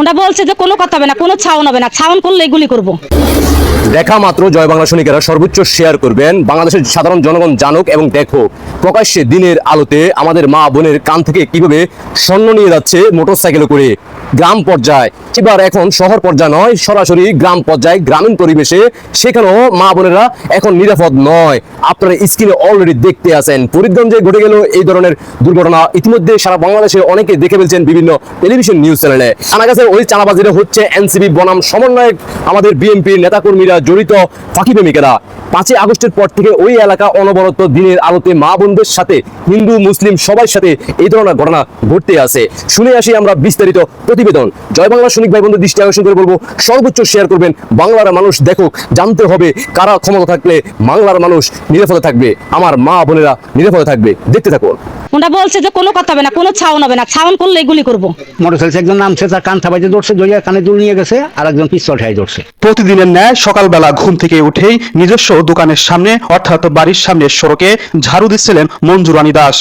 ওটা বলছে যে কোনো কথা হবে না, কোনো ছাউন হবে না, ছাউন করলে এগুলি করব। দেখা মাত্র, জয় বাংলা সৈনিকেরা সর্বোচ্চ শেয়ার করবেন। বাংলাদেশের সাধারণ জনগণ জানুক এবং দেখো, প্রকাশ্যে দিনের আলোতে আমাদের মা বোনের কান থেকে কীভাবে স্বর্ণ নিয়ে যাচ্ছে মোটরসাইকেলে করে গ্রাম পর্যায়ে। এবার এখন শহর পর্যায় নয়, সরাসরি গ্রাম পর্যায়ে, গ্রামীণ পরিবেশে। সেখানেও মা বোনেরা এখন নিরাপদ নয়। আপনারা স্ক্রিনে অলরেডি দেখতে আছেন। ফরিদগঞ্জে ঘটে গেল এই ধরনের দুর্ঘটনা। ইতিমধ্যে সারা বাংলাদেশে অনেকে দেখে ফেলছেন বিভিন্ন টেলিভিশন নিউজ চ্যানেলে জানা গেছে, ওই চালাবাজিরা হচ্ছে এনসিবি বনাম সমন্বয়ক, আমাদের বিএনপির নেতাকর্মীরা জড়িত ফাঁকি প্রেমিকেরা। পাঁচই আগস্টের পর থেকে ওই এলাকা অনবরত দিনের আলোতে মা বোনদের সাথে, হিন্দু, মুসলিম সবার সাথে এই ধরনের ঘটনা ঘটতে আছে। শুনে আসি আমরা বিস্তারিত প্রতিবেদন। জয় বাংলা সৈনিক ভাই বন্ধুর দৃষ্টি আকর্ষণ করে বলব, সর্বোচ্চ শেয়ার করবেন বাংলার মানুষ। দেখুক, জানতে হবে কারা ক্ষমতা থাকলে বাংলার মানুষ নিরাপদে থাকবে। আমার মা বোনেরা নিরাপদে থাকবে। দেখতে থাকুন। ওটা বলছে যে কোনো কথা হবে না কোনো ছাউন হবে না ছাউন করলে গুলি করব। মোটরসাইকেল একজন নামছে তার কান থাবাইতে ধরছে জয়া কানে দুল নিয়ে গেছে আর একজন পিস্তল ঠাই ধরছে প্রতিদিনের ন্যায় সকালবেলা ঘুম থেকে উঠেই নিজস্ব দোকানের সামনে অর্থাৎ বাড়ির সামনে সড়কে ঝাড়ু দিচ্ছিলেন মঞ্জুরানী দাস।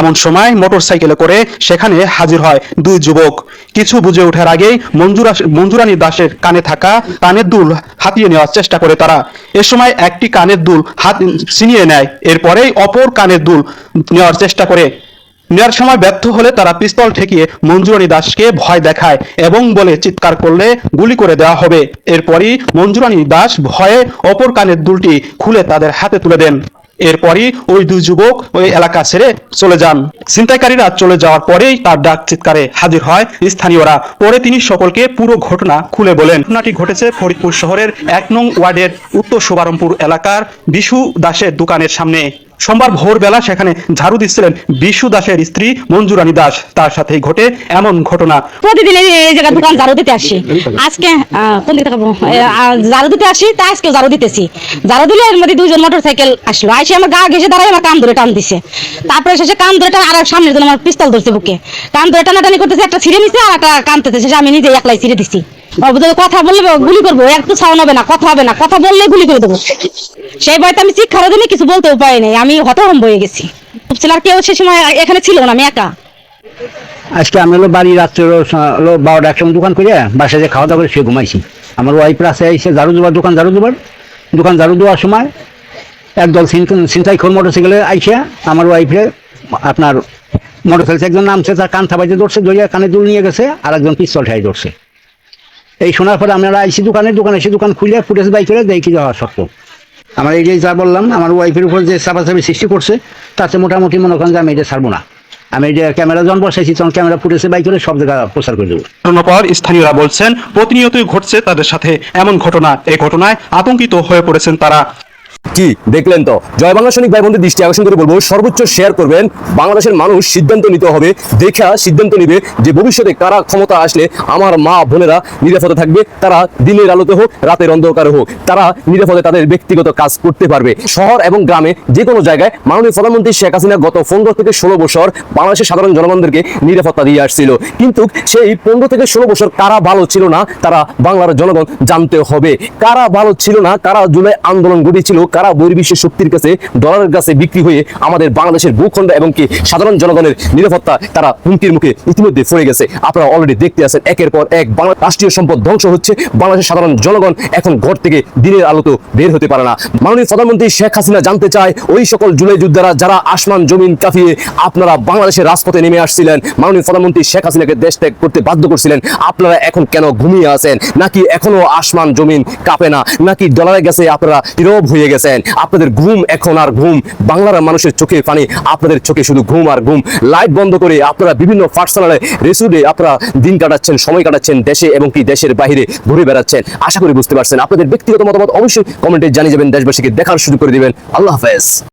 এমন সময় মোটরসাইকেলে করে সেখানে হাজির হয় দুই যুবক। কিছু বুঝে ওঠার আগেই মঞ্জুরা মঞ্জুরানী দাসের কানে থাকা কানের দুল হাতিয়ে নেওয়ার চেষ্টা করে তারা। এ সময় একটি কানের দুল হাত ছিনিয়ে নেয়। এরপরেই অপর কানের দুল নেওয়ার চেষ্টা করে। নেওয়ার সময় ব্যর্থ হলে তারা পিস্তল ঠেকিয়ে মঞ্জুরানী দাসকে ভয় দেখায় এবং বলে, চিৎকার করলে গুলি করে দেওয়া হবে। এরপরই মঞ্জুরানী দাস ভয়ে অপর কানের দুলটি খুলে তাদের হাতে তুলে দেন। এরপরই ওই দুই যুবক ওই এলাকা ছেড়ে চলে যান। ছিনতাইকারীরা চলে যাওয়ার পরেই তার ডাক চিৎকারে হাজির হয় স্থানীয়রা। পরে তিনি সকলকে পুরো ঘটনা খুলে বলেন। ঘটনাটি ঘটেছে ফরিদপুর শহরের এক নং ওয়ার্ডের উত্তর শুভারমপুর এলাকার বিশু দাসের দোকানের সামনে। সোমবার ভোরবেলা সেখানে ঝাড়ু দিচ্ছিলেন বিশু দাসের স্ত্রী মঞ্জুরানী দাস। তার সাথেই ঘটে এমন ঘটনা। প্রতিদিন এই জায়গায় দোকান ঝাড়ু দিতে আসি। আজকে কোন দিকে ঝাড়ু দিতে আসি, তা আজকে ঝাড়ু দিতেছি। ঝাড়ু দিলে এর মধ্যে দুজন মোটর সাইকেল আসলো। আইসে আমার গা ঘেসে দাঁড়ায়, আমার কান ধরে টান দিছে। তারপরে শেষে কান ধরে টান আর সামনের জন্য আমার পিস্তল ধরছে বুকে। কান ধরে টানাটানি করতেছে, একটা ছিঁড়ে নিছে আর একটা কানতেছে। শেষে আমি নিজে একলাই ছিঁড়ে দিছি। কথা বললে গুলি করব। একটু সাউন হবে না, কথা হবে না। কথা বললে গুলি করে দেবো। সেই ভয়তে আমি চিৎকার দিনে কিছু বলতে উপায় নেই। আমি হতভম্ব হয়ে গেছি। ছেলের কেউ সে সময় এখানে ছিল না, আমি একা। আজকে আমি হলো বাড়ি রাত্রে হলো বারোটা একসঙ্গে দোকান করে বাসায় যে খাওয়া দাওয়া করে সে ঘুমাইছি। আমার ওয়াইফ রাস্তায় এসে ঝাড়ু দেবার, দোকান ঝাড়ু দেবার। দোকান ঝাড়ু দেওয়ার সময় একদল খোর মোটরসাইকেলে আইসে আমার ওয়াইফে আপনার মোটরসাইকেল একজন নামছে, তার কান থাবাইতে ধরছে দইয়া কানে দুল নিয়ে গেছে, আর একজন পিস্তল ঠাই ধরছে। এই শোনার পরে আমরা আইসি দোকানে দোকানে এসে দোকান খুলে ফুটেজ বাই করে দেখি যাওয়া সত্য আমার এই যে যা বললাম, আমার ওয়াইফের উপর যে চাপাচাপি সৃষ্টি করছে, তাতে মোটামুটি মনে করেন যে আমি এটা ছাড়বো না। আমি যে ক্যামেরা যখন বসাইছি, তখন ক্যামেরা ফুটেছে বাইক করে সব জায়গা প্রচার করে দেবো। পর স্থানীয়রা বলছেন, প্রতিনিয়তই ঘটছে তাদের সাথে এমন ঘটনা। এই ঘটনায় আতঙ্কিত হয়ে পড়েছেন তারা। কি দেখলেন তো? জয় বাংলা সৈনিক ভাই বন্ধুর দৃষ্টি আকর্ষণ করে বলব, সর্বোচ্চ শেয়ার করবেন। বাংলাদেশের মানুষ সিদ্ধান্ত নিতে হবে, দেখা সিদ্ধান্ত নিবে যে ভবিষ্যতে কারা ক্ষমতা আসলে আমার মা বোনেরা নিরাপদে থাকবে। তারা দিনের আলোতে হোক, রাতের অন্ধকারে হোক, তারা নিরাপদে তাদের ব্যক্তিগত কাজ করতে পারবে। শহর এবং গ্রামে যে কোনো জায়গায় মাননীয় প্রধানমন্ত্রী শেখ হাসিনা গত পনেরো থেকে ষোলো বছর বাংলাদেশের সাধারণ জনগণদেরকে নিরাপত্তা দিয়ে আসছিল। কিন্তু সেই পনেরো থেকে ষোলো বছর কারা ভালো ছিল না, তারা বাংলার জনগণ জানতে হবে। কারা ভালো ছিল না, কারা জুলাই আন্দোলন গড়িয়েছিল কারা বহির্বিশ্বের শক্তির কাছে ডলারের কাছে বিক্রি হয়ে আমাদের বাংলাদেশের ভূখণ্ড এবং কি সাধারণ জনগণের নিরাপত্তা, তারা হুমকির মুখে ইতিমধ্যে পড়ে গেছে। আপনারা অলরেডি দেখতে আছেন, একের পর এক বাংলা রাষ্ট্রীয় সম্পদ ধ্বংস হচ্ছে। বাংলাদেশের সাধারণ জনগণ এখন ঘর থেকে দিনের আলোতে বের হতে পারে না। মাননীয় প্রধানমন্ত্রী শেখ হাসিনা জানতে চায়, ওই সকল জুলাই যোদ্ধারা যারা আসমান জমিন কাঁপিয়ে আপনারা বাংলাদেশের রাজপথে নেমে আসছিলেন, মাননীয় প্রধানমন্ত্রী শেখ হাসিনাকে দেশ ত্যাগ করতে বাধ্য করছিলেন, আপনারা এখন কেন ঘুমিয়ে আছেন? নাকি এখনও আসমান জমিন কাঁপে না? নাকি ডলারে গেছে, আপনারা নীরব হয়ে গেছেন আপনাদের ঘুম এখন আর ঘুম, বাংলার মানুষের চোখে পানি, আপনাদের চোখে শুধু ঘুম আর ঘুম। লাইট বন্ধ করে আপনারা বিভিন্ন পার্সোনালে রেসুডে আপনারা দিন কাটাচ্ছেন, সময় কাটাচ্ছেন দেশে এবং কি দেশের বাইরে ঘুরে বেড়াচ্ছেন। আশা করি বুঝতে পারছেন। আপনাদের ব্যক্তিগত মতামত অবশ্যই কমেন্টে জানিয়ে যাবেন, দেশবাসীকে দেখার শুরু করে দিবেন। আল্লাহ হাফেজ।